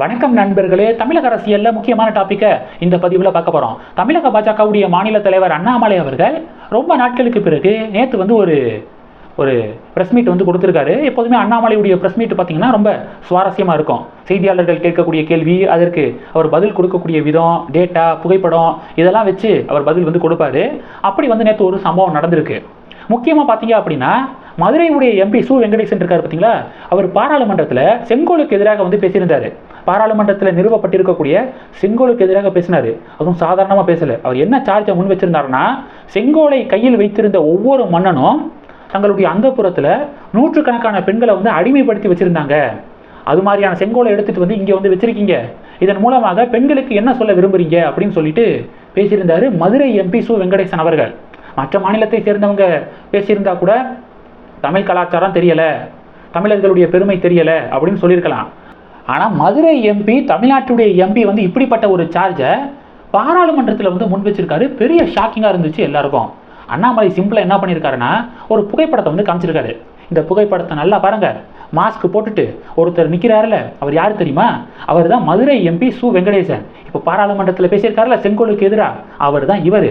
வணக்கம் நண்பர்களே தமிழக அரசியலில் முக்கியமான டாப்பிக்கை இந்த பதிவில் பார்க்க போகிறோம் தமிழக பாஜகவுடைய மாநில தலைவர் அண்ணாமலை அவர்கள் ரொம்ப நாட்களுக்கு பிறகு நேற்று வந்து ஒரு ஒரு ப்ரெஸ் மீட் வந்து கொடுத்துருக்காரு. எப்போதுமே அண்ணாமலையுடைய ப்ரெஸ் மீட் பார்த்தீங்கன்னா ரொம்ப சுவாரஸ்யமாக இருக்கும். செய்தியாளர்கள் கேட்கக்கூடிய கேள்வி அதற்கு அவர் பதில் கொடுக்கக்கூடிய விதம் டேட்டா புகைப்படம் இதெல்லாம் வச்சு அவர் பதில் வந்து கொடுப்பாரு. அப்படி வந்து நேற்று ஒரு சம்பவம் நடந்திருக்கு. முக்கியமாக பார்த்தீங்க அப்படின்னா மதுரையுடைய எம்பி சு வெங்கடேசன் இருக்கார் பார்த்தீங்களா? அவர் பாராளுமன்றத்தில் செங்கோலுக்கு எதிராக வந்து பேசியிருந்தார். பாராளுமன்றத்தில் நிறுவப்பட்டிருக்கக்கூடிய செங்கோலுக்கு எதிராக பேசினார். அதுவும் சாதாரணமாக பேசலை. அவர் என்ன சார்ஜை முன் வச்சிருந்தாருன்னா செங்கோலை கையில் வைத்திருந்த ஒவ்வொரு மன்னனும் தங்களுடைய அந்தப்புறத்தில் நூற்றுக்கணக்கான பெண்களை வந்து அடிமைப்படுத்தி வச்சுருந்தாங்க. அது மாதிரியான செங்கோலை எடுத்துகிட்டு வந்து இங்கே வந்து வச்சுருக்கீங்க. இதன் மூலமாக பெண்களுக்கு என்ன சொல்ல விரும்புகிறீங்க அப்படின்னு சொல்லிட்டு பேசியிருந்தார் மதுரை எம்பி சு வெங்கடேசன் அவர்கள். மற்ற மாநிலத்தை சேர்ந்தவங்க பேசியிருந்தா கூட தமிழ் கலாச்சாரம் தெரியலை தமிழர்களுடைய பெருமை தெரியலை அப்படின்னு சொல்லியிருக்கலாம். ஆனால் மதுரை எம்பி தமிழ்நாட்டுடைய எம்பி வந்து இப்படிப்பட்ட ஒரு சார்ஜை பாராளுமன்றத்தில் வந்து முன் வச்சிருக்காரு. பெரிய ஷாக்கிங்காக இருந்துச்சு எல்லாருக்கும். அண்ணாமலை சிம்பிளாக என்ன பண்ணியிருக்காருன்னா ஒரு புகைப்படத்தை வந்து காமிச்சிருக்காரு. இந்த புகைப்படத்தை நல்லா பாருங்க. மாஸ்க் போட்டுட்டு ஒருத்தர் நிற்கிறாருல அவர் யார் தெரியுமா? அவர் தான் மதுரை எம்பி சு. வெங்கடேசன். இப்போ பாராளுமன்றத்தில் பேசியிருக்காருல செங்கோலுக்கு எதிராக அவர் தான் இவர்.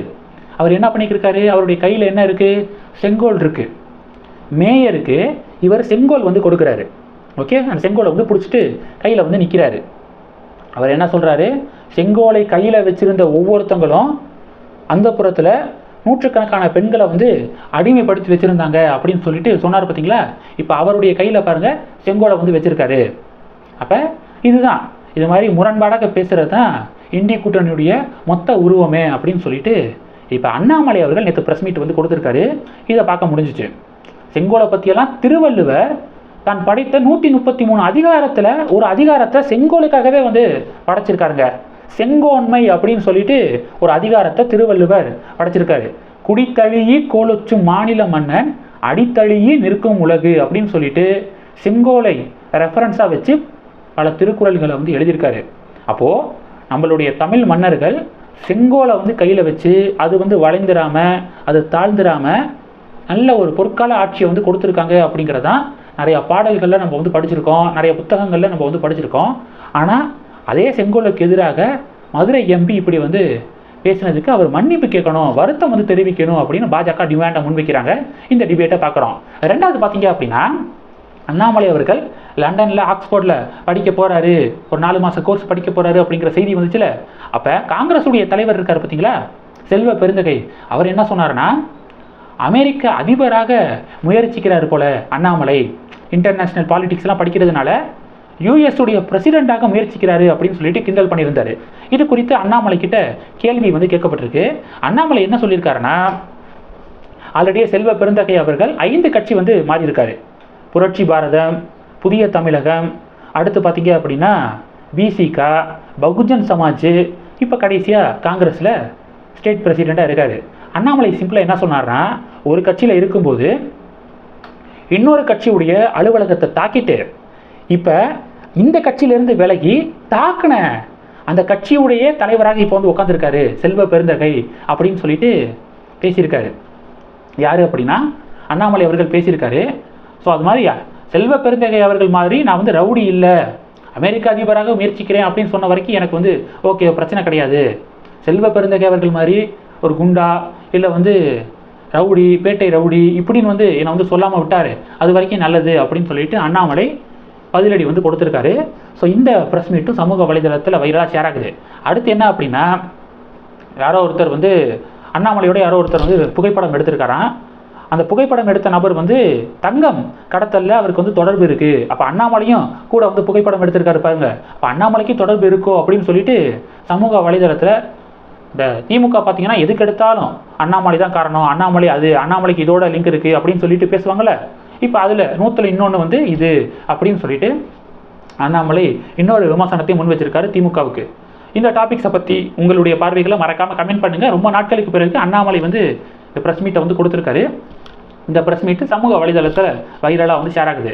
அவர் என்ன பண்ணிக்கிருக்காரு? அவருடைய கையில் என்ன இருக்குது செங்கோல் இருக்குது மேயருக்கு இவர் செங்கோல் வந்து கொடுக்குறாரு. ஓகே அந்த செங்கோலை வந்து பிடிச்சிட்டு கையில் வந்து நிற்கிறாரு அவர் என்ன சொல்கிறாரு செங்கோலை கையில் வச்சிருந்த ஒவ்வொருத்தங்களும் அந்த புறத்தில் நூற்றுக்கணக்கான பெண்களை வந்து அடிமைப்படுத்தி வச்சுருந்தாங்க அப்படின்னு சொல்லிட்டு சொன்னார் பார்த்தீங்களா இப்போ அவருடைய கையில் பாருங்கள் செங்கோலை வந்து வச்சுருக்காரு. அப்போ இதுதான். இது மாதிரி முரண்பாடாக பேசுகிறது தான் இந்திய கூட்டணியுடைய மொத்த உருவமே அப்படின்னு சொல்லிட்டு இப்போ அண்ணாமலை அவர்கள் நேற்று ப்ரெஸ் மீட் வந்து கொடுத்துருக்காரு. இதை பார்க்க முடிஞ்சிச்சு. செங்கோலை பற்றியெல்லாம் திருவள்ளுவர் தான் படைத்த நூற்றி முப்பத்தி மூணு அதிகாரத்தில் ஒரு அதிகாரத்தை செங்கோலுக்காகவே வந்து படைச்சிருக்காருங்க. செங்கோன்மை அப்படின்னு சொல்லிட்டு ஒரு அதிகாரத்தை திருவள்ளுவர் படைச்சிருக்காரு. குடித்தழியி கோலொச்சும் மாநில மன்னன் அடித்தழியி நிற்கும் உலகு அப்படின்னு சொல்லிட்டு செங்கோலை ரெஃபரன்ஸாக வச்சு பல திருக்குறள்களை வந்து எழுதியிருக்காரு. அப்போது நம்மளுடைய தமிழ் மன்னர்கள் செங்கோலை வந்து கையில் வச்சு அது வந்து வளைந்துடாமல் அது தாழ்ந்துடாமல் நல்ல ஒரு பொற்கால ஆட்சியை வந்து கொடுத்துருக்காங்க அப்படிங்கிறதான் நிறைய பாடல்களில் நம்ம வந்து படிச்சிருக்கோம். நிறைய புத்தகங்களில் நம்ம வந்து படிச்சிருக்கோம். ஆனால் அதே செங்கோலுக்கு எதிராக மதுரை எம்பி இப்படி வந்து பேசினதுக்கு அவர் மன்னிப்பு கேட்கணும் வருத்தம் வந்து தெரிவிக்கணும் அப்படின்னு பாஜக டிமாண்டை முன்வைக்கிறாங்க. இந்த டிபேட்டை பார்க்குறோம். ரெண்டாவது பார்த்தீங்க அப்படின்னா அண்ணாமலை அவர்கள் லண்டனில் ஆக்ஸ்போர்டில் படிக்க போகிறாரு ஒரு நாலு மாதம் கோர்ஸ் படிக்க போகிறாரு அப்படிங்கிற செய்தி வந்துச்சுல. அப்போ காங்கிரஸுடைய தலைவர் இருக்கார் பார்த்தீங்களா? செல்வ பெருந்தகை. அவர் என்ன சொன்னார்னா அமெரிக்க அதிபராக முயற்சிக்கிறார் போல அண்ணாமலை. இன்டர்நேஷ்னல் பாலிடிக்ஸ்லாம் படிக்கிறதுனால யூஎஸ் உடைய பிரசிடெண்ட்டாக முயற்சிக்கிறாரு அப்படின்னு சொல்லிட்டு கிண்டல் பண்ணியிருந்தார். இது குறித்து அண்ணாமலை கிட்ட கேள்வி வந்து கேட்கப்பட்டிருக்கு. அண்ணாமலை என்ன சொல்லியிருக்காருன்னா ஆல்ரெடியே செல்வ பெருந்தகை அவர்கள் ஐந்து கட்சி வந்து மாறியிருக்காரு. புரட்சி பாரதம் புதிய தமிழகம் அடுத்து பார்த்தீங்க அப்படின்னா பிசிகா பகுஜன் சமாஜ் இப்போ கடைசியாக காங்கிரஸில் ஸ்டேட் பிரசிடெண்ட்டாக இருக்காரு. அண்ணாமலை சிம்பிளாக என்ன சொன்னார்னா ஒரு கட்சியில் இருக்கும்போது இன்னொரு கட்சியுடைய அலுவலகத்தை தாக்கிட்டு இப்போ இந்த கட்சியிலேருந்து விலகி தாக்கின அந்த கட்சியுடைய தலைவராக இப்போ வந்து உட்காந்துருக்காரு செல்வ பெருந்தகை அப்படின்னு சொல்லிட்டு பேசியிருக்காரு. யார் அப்படின்னா? அண்ணாமலை அவர்கள் பேசியிருக்காரு. ஸோ அது மாதிரி செல்வ பெருந்தகை அவர்கள் மாதிரி நான் வந்து ரவுடி இல்லை. அமெரிக்க அதிபராக முயற்சிக்கிறேன் அப்படின்னு சொன்ன வரைக்கும் எனக்கு வந்து ஓகே பிரச்சனை கிடையாது. செல்வ பெருந்தகை அவர்கள் மாதிரி ஒரு குண்டா இல்லை வந்து ரவுடி பேட்டை ரவுடி இப்படின்னு வந்து என்னை வந்து சொல்லாமல் விட்டார். அது வரைக்கும் நல்லது அப்படின்னு சொல்லிட்டு அண்ணாமலை பதிலடி வந்து கொடுத்துருக்காரு. ஸோ இந்த ப்ரெஸ் மீட்டும் சமூக வலைதளத்தில் வைரலாக ஷேர் ஆகுது. அடுத்து என்ன அப்படின்னா யாரோ ஒருத்தர் வந்து அண்ணாமலையோட யாரோ ஒருத்தர் வந்து புகைப்படம் எடுத்திருக்காராம். அந்த புகைப்படம் எடுத்த நபர் வந்து தங்கம் கடத்தலில் அவருக்கு வந்து தொடர்பு இருக்குது அப்போ அண்ணாமலையும் கூட வந்து புகைப்படம் எடுத்திருக்காரு பாருங்க. அப்போ அண்ணாமலைக்கு தொடர்பு இருக்கோ அப்படின்னு சொல்லிட்டு சமூக வலைதளத்தில் இந்த திமுக பார்த்தீங்கன்னா எதுக்கு எடுத்தாலும் அண்ணாமலை தான் காரணம். அண்ணாமலை அது அண்ணாமலைக்கு இதோட லிங்க் இருக்குது அப்படின்னு சொல்லிட்டு பேசுவாங்கள்ல இப்போ அதில் நூற்றில் இன்னொன்று வந்து இது அப்படின்னு சொல்லிட்டு அண்ணாமலை இன்னொரு விமர்சனத்தை முன் வச்சிருக்காரு திமுகவுக்கு. இந்த டாபிக்ஸை பற்றி உங்களுடைய பார்வைகளை மறக்காமல் கமெண்ட் பண்ணுங்கள் ரொம்ப நாட்களுக்கு பிறகு அண்ணாமலை வந்து இந்த ப்ரெஸ் மீட்டை வந்து கொடுத்துருக்காரு. இந்த ப்ரெஸ் மீட்டு சமூக வலைதளத்தில் வைரலாக வந்து ஷேர் ஆகுது.